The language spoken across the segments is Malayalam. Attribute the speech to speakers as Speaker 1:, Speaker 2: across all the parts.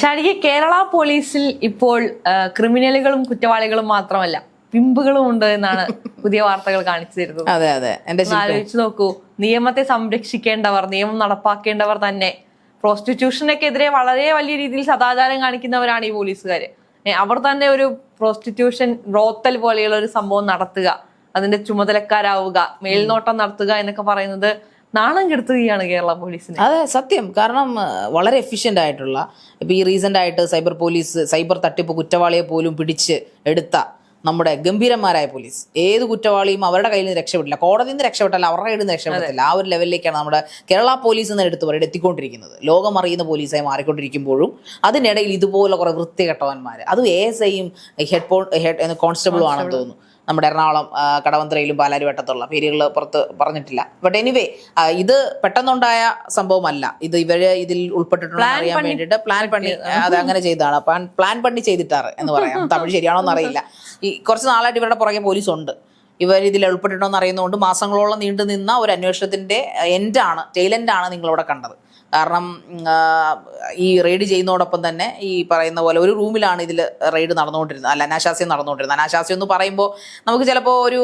Speaker 1: ഷാനിക്ക് കേരള പോലീസിൽ ഇപ്പോൾ ക്രിമിനലുകളും കുറ്റവാളികളും മാത്രമല്ല പിമ്പുകളും ഉണ്ട് എന്നാണ് പുതിയ വാർത്തകൾ കാണിച്ചു തരുന്നത്.
Speaker 2: അതെ അതെ. എന്റെ
Speaker 1: ആലോചിച്ച് നോക്കൂ. നിയമത്തെ സംരക്ഷിക്കേണ്ടവർ നിയമം നടപ്പാക്കേണ്ടവർ തന്നെ പ്രോസ്റ്റിറ്റ്യൂഷനൊക്കെതിരെ വളരെ വലിയ രീതിയിൽ സദാചാരം കാണിക്കുന്നവരാണ് ഈ പോലീസുകാര്. അവർ തന്നെ ഒരു പ്രോസ്റ്റിറ്റ്യൂഷൻ റോത്തൽ പോലെയുള്ള ഒരു സംഭവം നടത്തുക അതിന്റെ ചുമതലക്കാരാവുക മേൽനോട്ടം നടത്തുക എന്നൊക്കെ പറയുന്നത് നാണം കെടുത്തുകയാണ് കേരള പോലീസിന്.
Speaker 2: അതെ സത്യം. കാരണം വളരെ എഫിഷ്യന്റ് ആയിട്ടുള്ള ഇപ്പൊ ഈ റീസെന്റ് ആയിട്ട് സൈബർ പോലീസ് സൈബർ തട്ടിപ്പ് കുറ്റവാളിയെ പോലും പിടിച്ച് എടുത്ത നമ്മുടെ ഗംഭീരന്മാരായ പോലീസ്. ഏത് കുറ്റവാളിയും അവരുടെ കയ്യിൽ നിന്ന് രക്ഷപ്പെട്ടില്ല. കോടതിയിൽ നിന്ന് രക്ഷപ്പെട്ടില്ല അവരുടെ കയ്യിൽ നിന്ന് രക്ഷപ്പെട്ടില്ല ആ ഒരു ലെവലിലേക്കാണ് നമ്മുടെ കേരള പോലീസ് എന്ന് എടുത്ത് പറയുന്നത് എത്തിക്കൊണ്ടിരിക്കുന്നത്. ലോകം അറിയുന്ന പോലീസായി മാറിക്കൊണ്ടിരിക്കുമ്പോഴും അതിനിടയിൽ ഇതുപോലെ കുറെ വൃത്തികെട്ടവന്മാർ അതും എ എസ് ഐയും ഹെഡ് ഹെഡ് കോൺസ്റ്റബിളും ആണെന്ന് തോന്നുന്നു. നമ്മുടെ എറണാകുളം കടവന്ത്രയിലും പാലാരിവട്ടത്തുള്ള പേരുകൾ പുറത്ത് പറഞ്ഞിട്ടില്ല. ബട്ട് എനിവേ ഇത് പെട്ടെന്നുണ്ടായ സംഭവമല്ല. ഇത് ഇവർ ഇതിൽ ഉൾപ്പെട്ടിട്ടുണ്ടോ എന്ന് അറിയാൻ വേണ്ടിയിട്ട് പ്ലാൻ പണി അത് അങ്ങനെ ചെയ്താണ് പ്ലാൻ പ്ലാൻ പണി ചെയ്തിട്ടാറ് എന്ന് പറയാം. തമിഴ് ശരിയാണോ എന്ന് അറിയില്ല. ഈ കുറച്ച് നാളായിട്ട് ഇവരുടെ പുറകെ പോലീസ് ഉണ്ട് ഇവർ ഇതിൽ ഉൾപ്പെട്ടിട്ടുണ്ടോ എന്ന് അറിയുന്നതുകൊണ്ട് മാസങ്ങളോളം നീണ്ടു നിന്ന ഒരു അന്വേഷണത്തിന്റെ എൻഡാണ് ടെയിലെൻഡാണ് നിങ്ങളിവിടെ കണ്ടത്. കാരണം ഈ റെയ്ഡ് ചെയ്യുന്നതോടൊപ്പം തന്നെ ഈ പറയുന്ന പോലെ ഒരു റൂമിലാണ് ഇതിൽ റെയ്ഡ് നടന്നുകൊണ്ടിരുന്നത്. അല്ല അനാശാസ്യം നടന്നുകൊണ്ടിരുന്നത്. അനാശാസ്യം എന്ന് പറയുമ്പോൾ നമുക്ക് ചിലപ്പോൾ ഒരു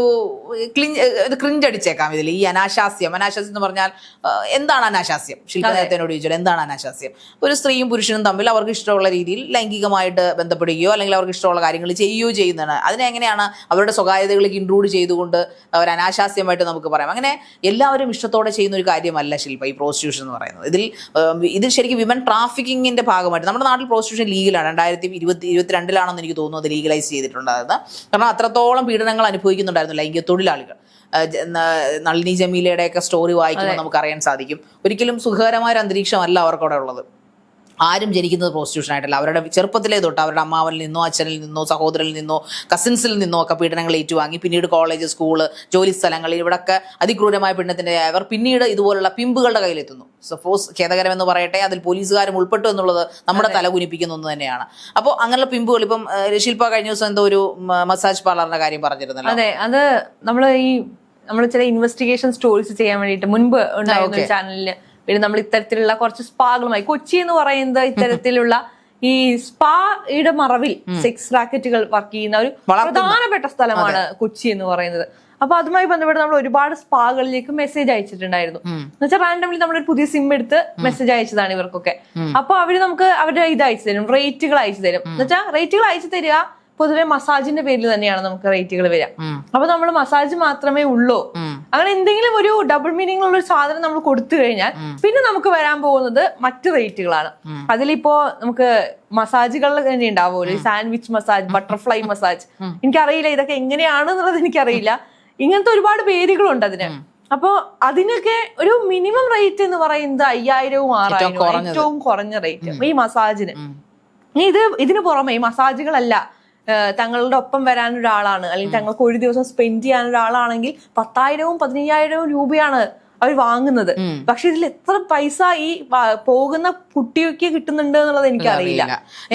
Speaker 2: ക്ലിഞ്ച് ഇത് ക്രിഞ്ച് അടിച്ചേക്കാം ഇതിൽ ഈ അനാശാസ്യം. അനാശാസ്യം എന്ന് പറഞ്ഞാൽ എന്താണ് അനാശാസ്യം? ശില്പ ചോദിച്ചാൽ എന്താണ് അനാശാസ്യം? ഒരു സ്ത്രീയും പുരുഷനും തമ്മിൽ അവർക്ക് ഇഷ്ടമുള്ള രീതിയിൽ ലൈംഗികമായിട്ട് ബന്ധപ്പെടുകയോ അല്ലെങ്കിൽ അവർക്ക് ഇഷ്ടമുള്ള കാര്യങ്ങൾ ചെയ്യുകയോ ചെയ്യുന്നതാണ്. അതിനെങ്ങനെയാണ് അവരുടെ സ്വകാര്യതകളിലേക്ക് ഇൻക്ലൂഡ് ചെയ്തുകൊണ്ട് അവർ അനാശാസ്യമായിട്ട് നമുക്ക് പറയാം. അങ്ങനെ എല്ലാവരും ഇഷ്ടത്തോടെ ചെയ്യുന്ന ഒരു കാര്യമല്ല ശില്പ ഈ പ്രോസ്റ്റിറ്റ്യൂഷൻ എന്ന് പറയുന്നത്. ഇതിൽ ഉം, ഇതിൽ ശരിക്കും വിമൻ ട്രാഫിക്കിങ്ങിന്റെ ഭാഗമായിട്ട്. നമ്മുടെ നാട്ടിൽ പ്രോസ്റ്റിറ്റ്യൂഷൻ ലീഗലാണ് രണ്ടായിരത്തി ഇരുപത്തി ഇരുപത്തിരണ്ടിലാണെന്ന് എനിക്ക് തോന്നുന്നു അത് ലീഗലൈസ് ചെയ്തിട്ടുണ്ടായിരുന്നത്. കാരണം അത്രത്തോളം പീഡനങ്ങൾ അനുഭവിക്കുന്നുണ്ടായിരുന്നു ലൈംഗിക തൊഴിലാളികൾ. നളിനി ജമീലയുടെ ഒക്കെ നളിനി ജമീലയുടെയൊക്കെ സ്റ്റോറി വായിക്കുമ്പോൾ നമുക്ക് അറിയാൻ സാധിക്കും. ഒരിക്കലും സുഖകരമായ ഒരു അന്തരീക്ഷമല്ല അവർക്കവിടെ ഉള്ളത്. ആരും ജനിക്കുന്നത് പ്രോസ്റ്റിറ്റ്യൂഷൻ ആയിട്ടല്ല. അവരുടെ ചെറുപ്പത്തിലേ തൊട്ട് അവരുടെ അമ്മാവനിൽ നിന്നോ അച്ഛനിൽ നിന്നോ സഹോദരനിൽ നിന്നോ കസിൻസിൽ നിന്നോ ഒക്കെ പീഡനങ്ങൾ ഏറ്റുവാങ്ങി. പിന്നീട് കോളേജ് സ്കൂൾ ജോലി സ്ഥലങ്ങളിൽ ഇവിടൊക്കെ അതിക്രൂരമായ പീഡനത്തിന്റെ അവർ പിന്നീട് ഇതുപോലുള്ള പിമ്പുകളുടെ കയ്യിലെത്തുന്നു. സപ്പോസ് ഖേദകരമെന്ന് പറയട്ടെ അതിൽ പോലീസുകാരും ഉൾപ്പെട്ടു എന്നുള്ളത് നമ്മുടെ തല കുനിപ്പിക്കുന്ന ഒന്ന് തന്നെയാണ്. അപ്പോൾ അങ്ങനെയുള്ള പിമ്പുകൾ ഇപ്പം ശില്പ കഴിഞ്ഞ ദിവസം എന്തോ ഒരു മസാജ് പാർലറിന്റെ കാര്യം പറഞ്ഞിരുന്നല്ലോ.
Speaker 1: അതെ അത് നമ്മൾ ഈ നമ്മൾ ചില ഇൻവെസ്റ്റിഗേഷൻ സ്റ്റോറീസ് ചെയ്യാൻ വേണ്ടിയിട്ട് മുൻപ് ഉണ്ടായിരുന്ന ഒരു ചാനലിൽ പിന്നെ നമ്മൾ ഇത്തരത്തിലുള്ള കുറച്ച് സ്പാകളുമായി. കൊച്ചി എന്ന് പറയുന്നത് ഇത്തരത്തിലുള്ള ഈ സ്പായുടെ മറവിൽ സെക്സ് റാക്കറ്റുകൾ വർക്ക് ചെയ്യുന്ന ഒരു പ്രധാനപ്പെട്ട സ്ഥലമാണ് കൊച്ചി എന്ന് പറയുന്നത്. അപ്പൊ അതുമായി ബന്ധപ്പെട്ട് നമ്മൾ ഒരുപാട് സ്പാകളിലേക്ക് മെസ്സേജ് അയച്ചിട്ടുണ്ടായിരുന്നു. എന്നുവെച്ചാൽ റാൻഡംലി നമ്മൾ ഒരു പുതിയ സിം എടുത്ത് മെസ്സേജ് അയച്ചതാണ് ഇവർക്കൊക്കെ. അപ്പൊ അവർ നമുക്ക് അവരുടെ ഇത് അയച്ചു തരും. റേറ്റുകൾ അയച്ചു തരും. എന്നുവെച്ചാൽ റേറ്റുകൾ അയച്ചു തരിക പൊതുവെ മസാജിന്റെ പേരിൽ തന്നെയാണ് നമുക്ക് റേറ്റുകൾ വരിക. അപ്പൊ നമ്മൾ മസാജ് മാത്രമേ ഉള്ളൂ. അങ്ങനെ എന്തെങ്കിലും ഒരു ഡബിൾ മീനിങ് ഉള്ള ഒരു സാധനം നമ്മൾ കൊടുത്തു കഴിഞ്ഞാൽ പിന്നെ നമുക്ക് വരാൻ പോകുന്നത് മറ്റു റേറ്റുകളാണ്. അതിലിപ്പോ നമുക്ക് മസാജുകൾ തന്നെ ഉണ്ടാവുമല്ലോ സാൻഡ്വിച്ച് മസാജ് ബട്ടർഫ്ലൈ മസാജ് എനിക്കറിയില്ല ഇതൊക്കെ എങ്ങനെയാണ് എന്നുള്ളത് എനിക്കറിയില്ല. ഇങ്ങനത്തെ ഒരുപാട് പേരുകളുണ്ട് അതിന്. അപ്പോ അതിനൊക്കെ ഒരു മിനിമം റേറ്റ് എന്ന് പറയുന്നത് അയ്യായിരവും ആറായിരവും ഏറ്റവും കുറഞ്ഞ റേറ്റ് ഈ മസാജിന്. ഇത് ഇതിനു പുറമെ ഈ മസാജുകളല്ല. തങ്ങളുടെ ഒപ്പം വരാൻ ഒരാളാണ് അല്ലെങ്കിൽ തങ്ങൾക്ക് ഒരു ദിവസം സ്പെൻഡ് ചെയ്യാൻ ഒരാളാണെങ്കിൽ പത്തായിരവും പതിനയ്യായിരവും രൂപയാണ് അവർ വാങ്ങുന്നത്. പക്ഷെ ഇതിൽ എത്ര പൈസ ഈ പോകുന്ന കുട്ടിക്ക് കിട്ടുന്നുണ്ട് എന്നുള്ളത് എനിക്കറിയില്ല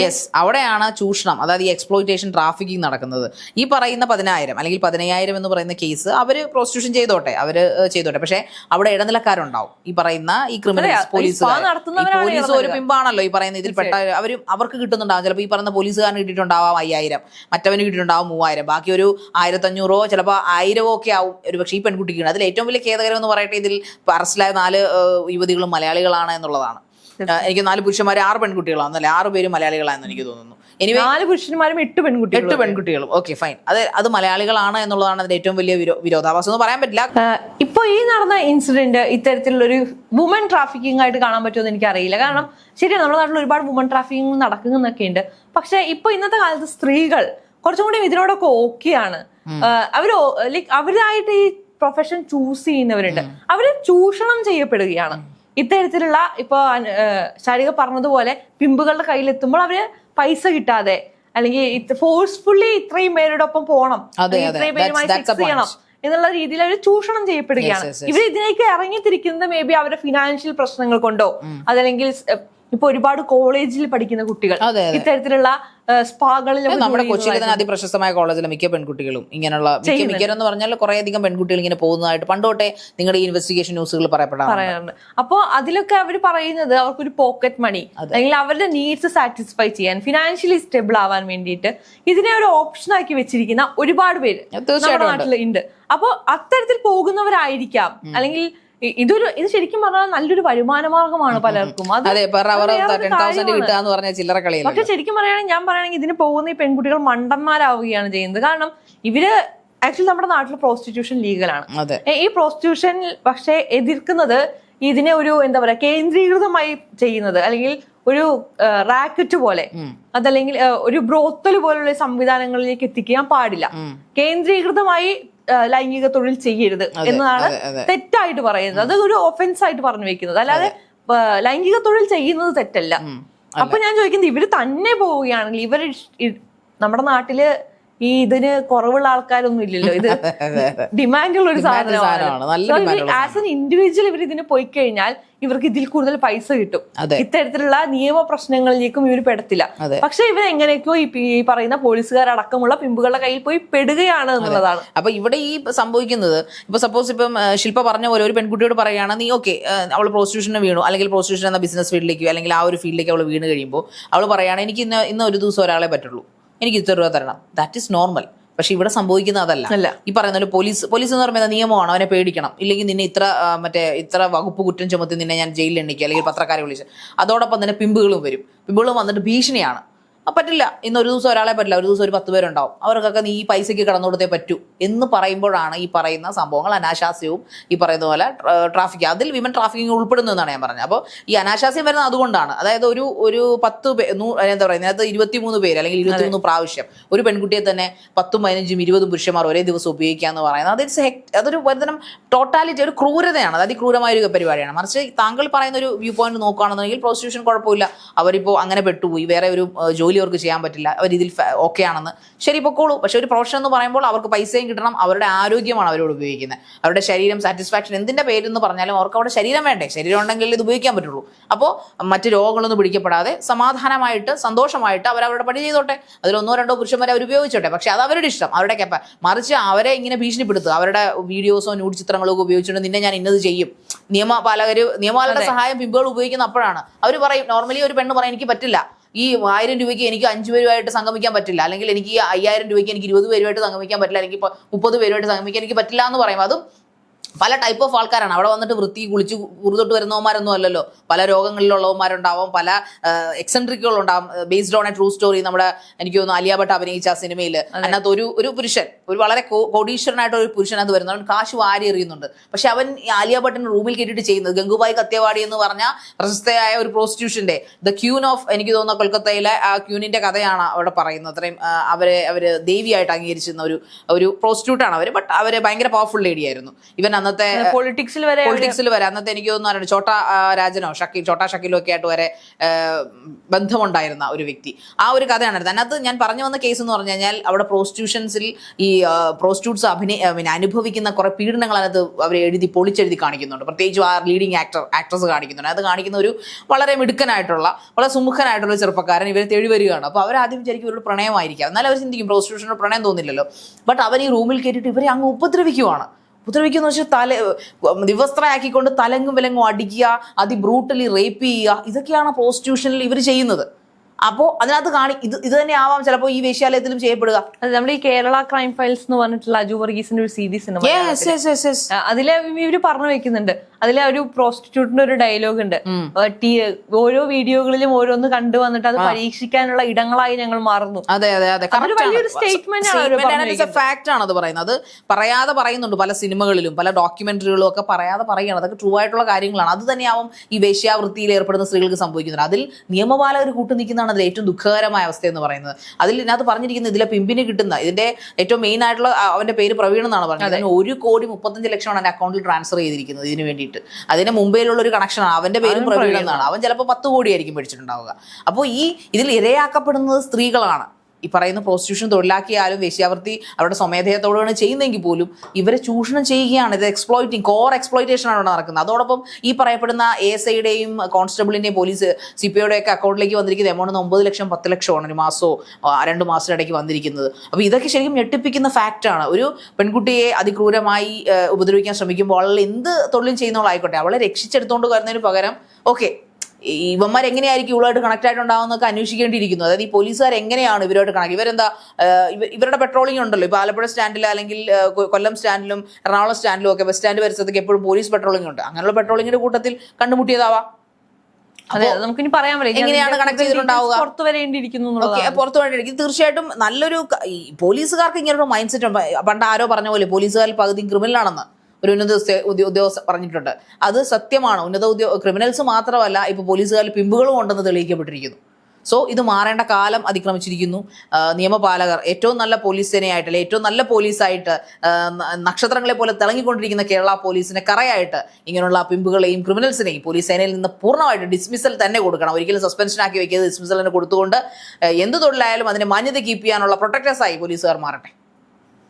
Speaker 2: യെസ് അവിടെയാണ് ചൂഷണം അതായത് ഈ എക്സ്പ്ലോയിറ്റേഷൻ ട്രാഫിക്കിംഗ് നടക്കുന്നത്. ഈ പറയുന്ന പതിനായിരം അല്ലെങ്കിൽ പതിനയ്യായിരം എന്ന് പറയുന്ന കേസ് അവർ പ്രോസ്റ്റിറ്റ്യൂഷൻ ചെയ്തോട്ടെ അവർ ചെയ്തോട്ടെ. പക്ഷേ അവിടെ ഇടനിലക്കാരുണ്ടാവും. ഈ പറയുന്ന ഈ ക്രിമിനൽ പോലീസ് പോലീസ് ഒരു പിമ്പാണല്ലോ ഈ പറയുന്ന ഇതിൽ പെട്ട അവർ അവർക്ക് കിട്ടുന്നുണ്ടാവും. ചിലപ്പോൾ ഈ പറയുന്ന പോലീസുകാരന് കിട്ടിയിട്ടുണ്ടാവാം അയ്യായിരം. മറ്റവന് കിട്ടിയിട്ടുണ്ടാവും മൂവായിരം. ബാക്കി ഒരു ആയിരത്തഞ്ഞൂറോ ചിലപ്പോൾ ആയിരമോ ഒക്കെ ആവും. ഒരു പക്ഷേ ഈ പെൺകുട്ടിക്ക്. അതിൽ ഏറ്റവും വലിയ ഖേദകരം എന്ന് പറയട്ടെ ഇതിൽ അറസ്റ്റിലായ നാല് യുവതികളും മലയാളികളാണ് എന്നുള്ളതാണ്. എനിക്ക് നാല് പുരുഷന്മാരെ ആറ് പെൺകുട്ടികളാണ്. പെൺകുട്ടികളാണെന്നല്ലേ ആറ് പേര് മലയാളികളാണെന്ന് എനിക്ക് തോന്നുന്നു. ഇനി
Speaker 1: നാല് പുരുഷന്മാരും എട്ട് പെൺകുട്ടികളും
Speaker 2: എട്ട് പെൺകുട്ടികളും. Okay fine. അത് അത് മലയാളികളാണ് എന്നുള്ളതാണ് അതിന്റെ ഏറ്റവും വലിയ വിരോ- വിരോധാഭാസം. എന്ന് പറയാൻ പറ്റില്ല.
Speaker 1: ആഹ് ഇപ്പൊ ഈ നടന്ന ഇൻസിഡന്റ് ഇത്തരത്തിലുള്ള ഒരു വുമൻ ട്രാഫിക്കിംഗ് ആയിട്ട് കാണാൻ പറ്റുമെന്ന് എനിക്ക് അറിയില്ല. കാരണം ശരിയാണ് നമ്മുടെ നാട്ടിൽ ഒരുപാട് വുമൻ ട്രാഫിക്കിംഗ് നടക്കുന്നൊക്കെ ഉണ്ട്. പക്ഷെ ഇപ്പൊ ഇന്നത്തെ കാലത്ത് സ്ത്രീകൾ കുറച്ചും കൂടി ഇതിനോടൊക്കെ ഓക്കെയാണ്. അവർ ലൈക്ക് അവരായിട്ട് ഈ പ്രൊഫഷൻ ചൂസ് ചെയ്യുന്നവരുണ്ട്. അവർ ചൂഷണം ചെയ്യപ്പെടുകയാണ്. ഇത്തരത്തിലുള്ള ഇപ്പൊ ശാരിക പറഞ്ഞതുപോലെ പിമ്പുകളുടെ കയ്യിലെത്തുമ്പോൾ അവർ പൈസ കിട്ടാതെ അല്ലെങ്കിൽ ഫോഴ്സ്ഫുള്ളി ഇത്രയും പേരുടെ ഒപ്പം പോകണം. ഇത്രയും പേരുമായി സെക്സ് ചെയ്യണം എന്നുള്ള രീതിയിൽ അവർ ചൂഷണം ചെയ്യപ്പെടുകയാണ്. ഇവർ ഇതിലേക്ക് ഇറങ്ങിത്തിരിക്കുന്നത് മേ ബി അവരുടെ ഫിനാൻഷ്യൽ പ്രശ്നങ്ങൾ കൊണ്ടോ അതല്ലെങ്കിൽ ഇപ്പൊ ഒരുപാട് കോളേജിൽ പഠിക്കുന്ന കുട്ടികൾ. ഇത്തരത്തിലുള്ള സ്പാകളിലും
Speaker 2: നമ്മുടെ കൊച്ചിയിലെ തന്നെ അതിപ്രശസ്തമായ കോളേജിലെ മിക്ക പെൺകുട്ടികളും ഇങ്ങനെയുള്ള മിക്ക എന്ന് പറഞ്ഞാൽ കുറെ അധികം പെൺകുട്ടികൾ ഇങ്ങനെ പോകുന്നതായിട്ട് പണ്ടോട്ടെ നിങ്ങളുടെ ഇൻവെസ്റ്റിഗേഷൻ ന്യൂസുകൾ പറയപ്പെടാറുണ്ട്.
Speaker 1: പറയാറുണ്ട്. അപ്പൊ അതിലൊക്കെ അവർ പറയുന്നത് അവർക്കൊരു പോക്കറ്റ് മണി അല്ലെങ്കിൽ അവരുടെ നീഡ്സ് സാറ്റിസ്ഫൈ ചെയ്യാൻ ഫിനാൻഷ്യലി സ്റ്റേബിൾ ആവാൻ വേണ്ടിയിട്ട് ഇതിനെ ഒരു ഓപ്ഷൻ ആക്കി വെച്ചിരിക്കുന്ന ഒരുപാട് പേര്
Speaker 2: തീർച്ചയായിട്ടും
Speaker 1: ഉണ്ട്. അപ്പൊ അത്തരത്തിൽ പോകുന്നവരായിരിക്കാം. അല്ലെങ്കിൽ ഇതൊരു ഇത് ശരിക്കും പറഞ്ഞാൽ നല്ലൊരു വരുമാന മാർഗമാണ് പലർക്കും. അതെ
Speaker 2: പറഞ്ഞ ചില്ലറ
Speaker 1: പക്ഷെ ശരിക്കും പറയുകയാണെങ്കിൽ ഞാൻ പറയുകയാണെങ്കിൽ ഇതിന് പോകുന്ന ഈ പെൺകുട്ടികൾ മണ്ടന്മാരാവുകയാണ് ചെയ്യുന്നത്. കാരണം ഇവർ ആക്ച്വലി നമ്മുടെ നാട്ടിൽ പ്രോസ്റ്റിറ്റ്യൂഷൻ ലീഗലാണ് ഈ പ്രോസ്റ്റിറ്റ്യൂഷൻ പക്ഷെ എതിർക്കുന്നത് ഇതിനെ ഒരു എന്താ പറയാ കേന്ദ്രീകൃതമായി ചെയ്യുന്നത്. അല്ലെങ്കിൽ ഒരു റാക്കറ്റ് പോലെ. അതല്ലെങ്കിൽ ഒരു ബ്രോത്തൽ പോലുള്ള സംവിധാനങ്ങളിലേക്ക് എത്തിക്കാൻ പാടില്ല. കേന്ദ്രീകൃതമായി ലൈംഗിക തൊഴിൽ ചെയ്യരുത് എന്നതാണ്. തെറ്റായിട്ട് പറയുന്നത്. അത് ഒരു ഒഫൻസ് ആയിട്ട് പറഞ്ഞു വെക്കുന്നത്. അല്ലാതെ ലൈംഗിക തൊഴിൽ ചെയ്യുന്നത് തെറ്റല്ല. അപ്പൊ ഞാൻ ചോദിക്കുന്നത് ഇവർ തന്നെ പോവുകയാണെങ്കിൽ ഇവർ നമ്മുടെ നാട്ടിൽ ഈ ഇതിന് കുറവുള്ള ആൾക്കാരൊന്നും ഇല്ലല്ലോ. ഇത് ഡിമാൻഡുള്ള ഒരു
Speaker 2: സാധനമാണ്.
Speaker 1: ആസ് എൻ ഇൻഡിവിജ്വൽ ഇവർ ഇതിന് പോയി കഴിഞ്ഞാൽ ഇവർക്ക് ഇതിൽ കൂടുതൽ പൈസ കിട്ടും. ഇത്തരത്തിലുള്ള നിയമ പ്രശ്നങ്ങളിലേക്കും ഇവർ പെടത്തില്ല. പക്ഷെ ഇവർ എങ്ങനെയൊക്കെയോ ഈ പറയുന്ന പോലീസുകാരടക്കമുള്ള പിമ്പുകളുടെ കയ്യിൽ പോയി പെടുകയാണ് എന്നുള്ളതാണ്.
Speaker 2: അപ്പൊ ഇവിടെ ഈ സംഭവിക്കുന്നത് ഇപ്പൊ സപ്പോസ് ഇപ്പം ശില്പ പറഞ്ഞ പോലെ ഒരു പെൺകുട്ടിയോട് പറയുകയാണ് നീ ഓക്കെ അവൾ പ്രോസ്റ്റിറ്റ്യൂഷന് വീണു. അല്ലെങ്കിൽ പ്രോസ്റ്റിറ്റ്യൂഷൻ എന്ന ബിസിനസ് ഫീൽഡിലേക്ക് അല്ലെങ്കിൽ ആ ഒരു ഫീൽഡിലേക്ക് അവൾ വീണ് കഴിയുമ്പോൾ അവൾ പറയുകയാണ് എനിക്ക് ഇന്ന് ഇന്ന് ഒരു ദിവസം ഒരാളെ പറ്റുള്ളൂ. എനിക്ക് ഇത്ര രൂപ തരണം. ദാറ്റ് ഈസ് നോർമൽ പക്ഷെ ഇവിടെ സംഭവിക്കുന്ന അതല്ല.
Speaker 1: അല്ല.
Speaker 2: ഈ പറയുന്ന പോലെ പോലീസ് പോലീസ് എന്ന് പറയുന്നത് നിയമമാണ്? അവനെ പേടിക്കണം. ഇല്ലെങ്കിൽ നിന്നെ ഇത്ര മറ്റേ ഇത്ര വകുപ്പ് കുറ്റം ചുമത്തി നിന്നെ ഞാൻ ജയിലിൽ എണ്ണിക്കുക അല്ലെങ്കിൽ പത്രക്കാരെ വിളിച്ച്. അതോടൊപ്പം തന്നെ പിമ്പുകളും വരും. പിമ്പുകളും വന്നിട്ട് ഭീഷണിയാണ്. പറ്റില്ല. ഇന്ന് ഒരു ദിവസം ഒരാളെ പറ്റില്ല. ഒരു ദിവസം ഒരു പത്ത് പേരുണ്ടാവും. അവർക്കൊക്കെ നീ ഈ പൈസയ്ക്ക് കടന്നു കൊടുത്തേ പറ്റൂ എന്ന് പറയുമ്പോഴാണ് ഈ പറയുന്ന സംഭവങ്ങൾ അനാശാസ്യവും ഈ പറയുന്ന പോലെ ട്രാഫിക് അതിൽ വിമൻ ട്രാഫിക്കിംഗ് ഉൾപ്പെടുന്നു എന്നാണ് ഞാൻ പറഞ്ഞത്. അപ്പോൾ ഈ അനാശാസ്യം വരുന്നത് അതുകൊണ്ടാണ്. അതായത് ഒരു ഒരു പത്ത് എന്താ പറയുക അതിനകത്ത് ഇരുപത്തിമൂന്ന് പേര് അല്ലെങ്കിൽ ഇരുപത്തിമൂന്ന് പ്രാവശ്യം ഒരു പെൺകുട്ടിയെ തന്നെ പത്തും പതിനഞ്ചും ഇരുപതും പുരുഷന്മാർ ഒരേ ദിവസം ഉപയോഗിക്കുക എന്ന് പറയുന്നത് അതൊരു അതൊരു ഒരുതരം ടോട്ടാലിറ്റി ഒരു ക്രൂരതയാണ്. അതായത് അതിക്രൂരമായ ഒരു പരിപാടിയാണ്. മറിച്ച് താങ്കൾ പറയുന്ന ഒരു വ്യൂ പോയിന്റ് നോക്കുകയാണെന്നുണ്ടെങ്കിൽ പ്രോസ്റ്റിറ്റ്യൂഷൻ കുഴപ്പമില്ല. അവരിപ്പോൾ അങ്ങനെ പെട്ടുപോയി. വേറെ ഒരു ജോലി അവർക്ക് ചെയ്യാൻ പറ്റില്ല. അവർ ഇതിൽ ഓക്കെ ആണെന്ന്. ശരി പൊക്കോളൂ. പക്ഷെ ഒരു പ്രൊഫഷൻ എന്ന് പറയുമ്പോൾ അവർക്ക് പൈസയും കിട്ടണം. അവരുടെ ആരോഗ്യമാണ് അവരോട് ഉപയോഗിക്കുന്നത്. അവരുടെ ശരീരം സാറ്റിസ്ഫാക്ഷൻ എന്തിന്റെ പേരെന്ന് പറഞ്ഞാലും അവർക്ക് അവിടെ ശരീരം വേണ്ടേ? ശരീരം ഉണ്ടെങ്കിൽ ഇത് ഉപയോഗിക്കാൻ പറ്റുള്ളൂ. അപ്പോൾ മറ്റ് രോഗങ്ങളൊന്നും പിടിക്കപ്പെടാതെ സമാധാനമായിട്ട് സന്തോഷമായിട്ട് അവരവരുടെ അവരുടെ പണി ചെയ്തോട്ടെ. അതിലൊന്നോ രണ്ടോ പുരുഷന്മാരെ അവർ ഉപയോഗിച്ചോട്ടെ. പക്ഷേ അത് അവരുടെ ഇഷ്ടം. അവരുടെ കെപ്പ മറിച്ച് അവരെ ഇങ്ങനെ ഭീഷണിപ്പെടുത്തുക. അവരുടെ വീഡിയോസോ ന്യൂഡ് ചിത്രങ്ങളോ ഒക്കെ ഉപയോഗിച്ചുകൊണ്ട് നിന്നെ ഞാൻ ഇന്നത് ചെയ്യും. നിയമപാലകർ നിയമപാലകരുടെ സഹായം പിമ്പുകൾ ഉപയോഗിക്കുന്ന അപ്പോഴാണ്. അവർ പറയും നോർമലി ഒരു പെണ്ണ് പറയും എനിക്ക് പറ്റില്ല. ഈ ആയിരം രൂപയ്ക്ക് എനിക്ക് അഞ്ച് പേരുമായിട്ട് സംഗമിക്കാൻ പറ്റില്ല. അല്ലെങ്കിൽ എനിക്ക് ഈ അയ്യായിരം രൂപയ്ക്ക് എനിക്ക് ഇരുപത് പേരുമായിട്ട് സംഗമിക്കാൻ പറ്റില്ല. അല്ലെങ്കിൽ മുപ്പത് പേരുമായിട്ട് സംഗമിക്കാൻ എനിക്ക് പറ്റില്ല എന്ന് പറയും അതും പല ടൈപ്പ് ഓഫ് ആൾക്കാരാണ്. അവിടെ വന്നിട്ട് വൃത്തി കുളിച്ച് കുറുതൊട്ട് വരുന്നവന്മാരൊന്നും അല്ലല്ലോ. പല രോഗങ്ങളിലുള്ളവന്മാരുണ്ടാവും പല എക്സെൻട്രിക്കുകളുണ്ടാവും based on a true story നമ്മുടെ എനിക്ക് തോന്നുന്നു അലിയ ഭട്ട് അഭിനയിച്ച ആ സിനിമയിൽ അതിനകത്ത് ഒരു ഒരു പുരുഷൻ ഒരു വളരെ കോടീശ്വരനായിട്ട് ഒരു പുരുഷനകത്ത് വരുന്നത് അവൻ കാശ് വാരി എറിയുന്നുണ്ട്. പക്ഷെ അവൻ ആലിയ ഭട്ടിന് റൂമിൽ കയറ്റിയിട്ട് ചെയ്യുന്നത് ഗംഗുബായി കത്യവാടി എന്ന് പറഞ്ഞ പ്രശസ്തയായ ഒരു പ്രോസ്റ്റിറ്റ്യൂഷന്റെ ദ ക്യൂൻ ഓഫ് എനിക്ക് തോന്നുന്ന കൊൽക്കത്തയിലെ ആ ക്യൂനിന്റെ കഥയാണ് അവിടെ പറയുന്നത്. അത്രയും അവരെ അവർ ദേവിയായിട്ട് അംഗീകരിച്ചിരുന്ന ഒരു ഒരു പ്രോസ്റ്റിറ്റ്യൂട്ടാണ് അവർ. ബട്ട് അവർ ഭയങ്കര പവർഫുൾ ലേഡി ആയിരുന്നു. ഇവൻ അന്നത്തെ
Speaker 1: പൊളിറ്റിക്സിൽ വരെ
Speaker 2: പൊളിറ്റിക്സിൽ വരെ അന്നത്തെ എനിക്ക് തോന്നുന്നു ചോട്ട രാജനോ ഷക്കീൽ ചോട്ട ഷക്കീലോ ഒക്കെ ആയിട്ട് വരെ ബന്ധമുണ്ടായിരുന്ന ഒരു വ്യക്തി. ആ ഒരു കഥയാണ്. അതിനകത്ത് ഞാൻ പറഞ്ഞു വന്ന കേസ് എന്ന് പറഞ്ഞു കഴിഞ്ഞാൽ അവിടെ പ്രോസ്റ്റിറ്റ്യൂഷൻസിൽ ഈ പ്രോസ്റ്റിറ്റ്യൂട്ട്സ് അഭിനയ പിന്നെ അനുഭവിക്കുന്ന കുറെ പീഡനങ്ങൾ അതിനകത്ത് അവർ എഴുതി പൊളിച്ചെഴുതി കാണിക്കുന്നുണ്ട്. പ്രത്യേകിച്ച് ആ ലീഡിങ് ആക്ടർ ആക്ട്രസ് കാണിക്കുന്നുണ്ട്. അത് കാണിക്കുന്ന ഒരു വളരെ മിടുക്കനായിട്ടുള്ള വളരെ സുമുഖനായിട്ടുള്ള ചെറുപ്പക്കാരൻ ഇവരെ തെളി വരികയാണ്. അപ്പോൾ അവർ ആദ്യം വിചാരിക്കും ഇവരുടെ പ്രണയമായിരിക്കാം. എന്നാൽ അവർ ചിന്തിക്കും പ്രോസ്റ്റിറ്റ്യൂഷനോട് പ്രണയം തോന്നില്ലല്ലോ. ബട്ട് അവൻ ഈ റൂമിൽ കയറ്റിയിട്ട് ഇവരെ അങ്ങ് ഉപദ്രവിക്കുവാണ്. ഉപദ്രവിക്കുന്ന വെച്ചാൽ തല ദിവസ്ത്രയാക്കിക്കൊണ്ട് തലങ്ങും വിലങ്ങും അടിക്കുക അതി ബ്രൂട്ടലി റേപ്പ് ചെയ്യുക ഇതൊക്കെയാണ് പ്രോസ്റ്റിറ്റ്യൂഷനിൽ ഇവർ ചെയ്യുന്നത്. അപ്പോൾ അതിനകത്ത് കാണി ഇത് ഇത് തന്നെ ആവാം ചിലപ്പോൾ ഈ വേശ്യാലയത്തിലും ചെയ്യപ്പെടുക.
Speaker 1: അതെ നമ്മുടെ ഈ കേരള ക്രൈം ഫയൽസ് എന്ന് പറഞ്ഞിട്ടുള്ള അജു വർഗീസിന്റെ ഒരു സീരീസ്. അതിലെ ഇവർ പറഞ്ഞു വെക്കുന്നുണ്ട്. അതിലെ ഒരു പ്രോസ്റ്റിറ്റ്യൂട്ടിന്റെ ഒരു ഡയലോഗ് ഉണ്ട്. ഓരോ വീഡിയോകളിലും ഓരോന്ന് കണ്ടു വന്നിട്ട് അത് പരീക്ഷിക്കാനുള്ള ഇടങ്ങളായി ഞങ്ങൾ മാറുന്നു.
Speaker 2: അതെ അതെ അതെ.
Speaker 1: സ്റ്റേറ്റ്മെന്റ് വലിയൊരു അവർ പറഞ്ഞിരിക്കുന്നത്.
Speaker 2: ആണ് അത് പറയുന്നത്. പറയാതെ പറയുന്നുണ്ട് പല സിനിമകളിലും പല ഡോക്യുമെന്ററികളും ഒക്കെ പറയാതെ പറയുകയാണ്. അതൊക്കെ ട്രൂ ആയിട്ടുള്ള കാര്യങ്ങളാണ്. അത് തന്നെയാവും ഈ വേശ്യാവൃത്തിയിൽ ഏർപ്പെടുന്ന സ്ത്രീകൾക്ക് സംഭവിക്കുന്നത്. അതിൽ നിയമപാലകർ കൂട്ടു നിൽക്കുന്നതാണ് അതിൽ ഏറ്റവും ദുഃഖകരമായ അവസ്ഥ എന്ന് പറയുന്നത്. അതിൽ ഇതിനകത്ത് പറഞ്ഞിരിക്കുന്നത് ഇതിലെ പിമ്പിന് കിട്ടുന്ന ഇതിന്റെ ഏറ്റവും മെയിൻ ആയിട്ടുള്ള അവന്റെ പേര് പ്രവീൺ എന്നാണ് പറഞ്ഞത്. അതിന് ഒരു കോടി മുപ്പത്തഞ്ച് ലക്ഷമാണ് എന്റെ അക്കൗണ്ടിൽ ട്രാൻസ്ഫർ ചെയ്തിരിക്കുന്നത് ഇതിന് വേണ്ടിയിട്ട് അതിന് മുമ്പേലുള്ള ഒരു കണക്ഷനാണ് അവന്റെ പേരും പ്രവീൺ എന്നാണ്. അവൻ ചിലപ്പോൾ പത്ത് കോടിയായിരിക്കും മേടിച്ചിട്ടുണ്ടാവുക. അപ്പോൾ ഈ ഇതിൽ ഇരയാക്കപ്പെടുന്നത് സ്ത്രീകളാണ്. ഈ പറയുന്ന പ്രോസ്റ്റിറ്റ്യൂഷൻ തൊഴിലാക്കിയാലും വേശ്യാവൃത്തി അവരുടെ സ്വമേധയത്തോടുകയാണ് ചെയ്യുന്നതെങ്കിൽ പോലും ഇവരെ ചൂഷണം ചെയ്യുകയാണ്. ഇത് എക്സ്പ്ലോയിറ്റിംഗ് കോർ എക്സ്പ്ലോയിറ്റേഷൻ ആണ് നടക്കുന്നത്. അതോടൊപ്പം ഈ പറയപ്പെടുന്ന എ എസ് ഐയുടെയും കോൺസ്റ്റബിളിന്റെയും പോലീസ് സി പി ഐയുടെ ഒക്കെ അക്കൗണ്ടിലേക്ക് വന്നിരിക്കുന്ന എമൗണ്ട് ഒമ്പത് ലക്ഷം പത്ത് ലക്ഷമാണ് ഒരു മാസമോ രണ്ട് മാസത്തിനിടയ്ക്ക് വന്നിരിക്കുന്നത്. അപ്പോൾ ഇതൊക്കെ ശരിക്കും ഞെട്ടിപ്പിക്കുന്ന ഫാക്റ്റാണ് ഒരു പെൺകുട്ടിയെ അതിക്രൂരമായി ഉപദ്രവിക്കാൻ ശ്രമിക്കുമ്പോൾ അവൾ എന്ത് തൊഴിലും ചെയ്യുന്നവളായിക്കോട്ടെ അവളെ രക്ഷിച്ചെടുത്തുകൊണ്ട് വരുന്നതിന് പകരം ഓക്കെ ഇവന്മാർ എങ്ങനെയായിരിക്കും ഇവളുമായിട്ട് കണക്ട് ആയിട്ടുണ്ടാവുന്നൊക്കെ അന്വേഷിക്കേണ്ടിയിരിക്കുന്നു. അതായത് ഈ പോലീസുകാർ എങ്ങനെയാണ് ഇവരുമായിട്ട് കണക്ട് ഇവരെന്താ ഇവരുടെ പെട്രോളിംഗ് ഉണ്ടല്ലോ. ഇപ്പോൾ ആലപ്പുഴ സ്റ്റാൻഡിൽ അല്ലെങ്കിൽ കൊല്ലം സ്റ്റാൻഡിലും എറണാകുളം സ്റ്റാൻഡിലും ഒക്കെ ബസ് സ്റ്റാൻഡ് പരിസരത്തൊക്കെ എപ്പോഴും പോലീസ് പെട്രോളിംഗ് ഉണ്ട്. അങ്ങനെയുള്ള പെട്രോളിങ്ങിന്റെ കൂട്ടത്തിൽ കണ്ടുമുട്ടിയതാവാം.
Speaker 1: അതെ നമുക്കിനി പറയാൻ പറ്റില്ല.
Speaker 2: എങ്ങനെയാണ് കണക്ട് ചെയ്തിട്ടുണ്ടാവുക?
Speaker 1: പുറത്തു വരേണ്ടിയിരിക്കുന്നു
Speaker 2: ഓക്കെ പുറത്തു വരേണ്ടിയിരിക്കും തീർച്ചയായിട്ടും നല്ലൊരു പോലീസുകാർക്ക് ഇങ്ങനെ ഒരു മൈൻഡ് സെറ്റ് പണ്ട് ആരോ പറഞ്ഞ പോലെ പോലീസുകാരിൽ പകുതി ക്രിമിനലാണെന്ന് ഒരു ഉന്നത ഉദ്യോഗസ്ഥ- പറഞ്ഞിട്ടുണ്ട്. അത് സത്യമാണ്. ഉന്നത ഉദ്യോഗ ക്രിമിനൽസ് മാത്രമല്ല ഇപ്പോൾ പോലീസുകാരിൽ പിമ്പുകളും ഉണ്ടെന്ന് തെളിയിക്കപ്പെട്ടിരിക്കുന്നു. സോ ഇത് മാറേണ്ട കാലം അതിക്രമിച്ചിരിക്കുന്നു. നിയമപാലകർ ഏറ്റവും നല്ല പോലീസ് സേനയായിട്ട് ഏറ്റവും നല്ല പോലീസായിട്ട് നക്ഷത്രങ്ങളെ പോലെ തിളങ്ങിക്കൊണ്ടിരിക്കുന്ന കേരള പോലീസിനെ കറയായിട്ട് ഇങ്ങനെയുള്ള പിമ്പുകളെയും ക്രിമിനൽസിനെയും പോലീസ് സേനയിൽ നിന്ന് പൂർണമായിട്ട് ഡിസ്മിസൽ തന്നെ കൊടുക്കണം. ഒരിക്കലും സസ്പെൻഷൻ ആക്കി വെക്കാതെ ഡിസ്മിസൽ തന്നെ കൊടുത്തുകൊണ്ട് എന്ത് തൊഴിലായാലും അതിനെ മാന്യത കീപ്പ് ചെയ്യാനുള്ള പ്രൊട്ടക്ടേഴ്സായി പോലീസുകാർ മാറട്ടെ.